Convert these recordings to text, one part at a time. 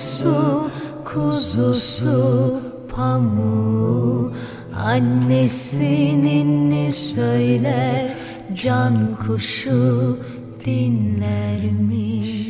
yavrusu, kuzusu, pamuğu Annesinin ne söyler, can kuşu dinlermiş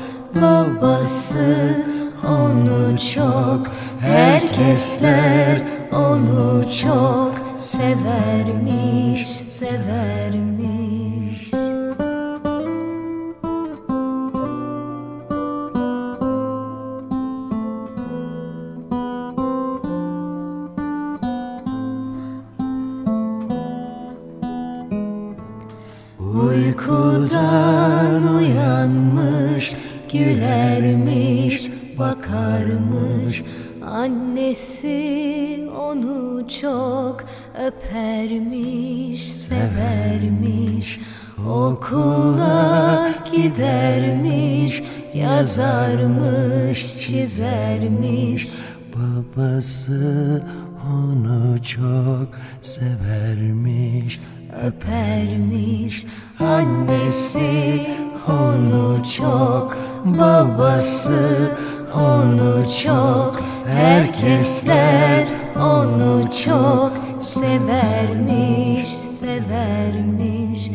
Babası. Onu çok Herkesler onu çok Severmiş, severmiş. Uykudan uyanmış Gülermiş, bakarmış. Annesi onu çok öpermiş, severmiş. Okula gidermiş, yazarmış, çizermiş. Babası onu çok severmiş öpermiş. Annesi onu çok Babası. Onu çok Herkesler onu çok Severmiş, severmiş.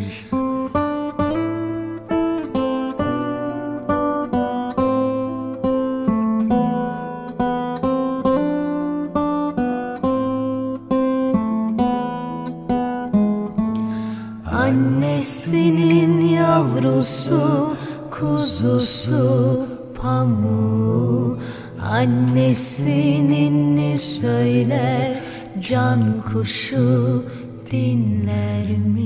Annesinin yavrusu, kuzusu, pamuğu Annesinin ne söyler, can kuşu dinlermiş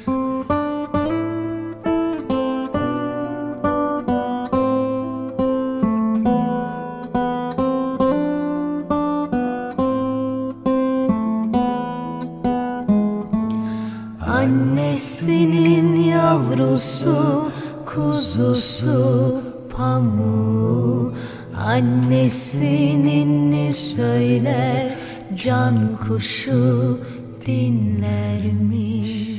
yavrusu, kuzusu, pamuğu Annesinin ne söyler can kuşu dinlermiş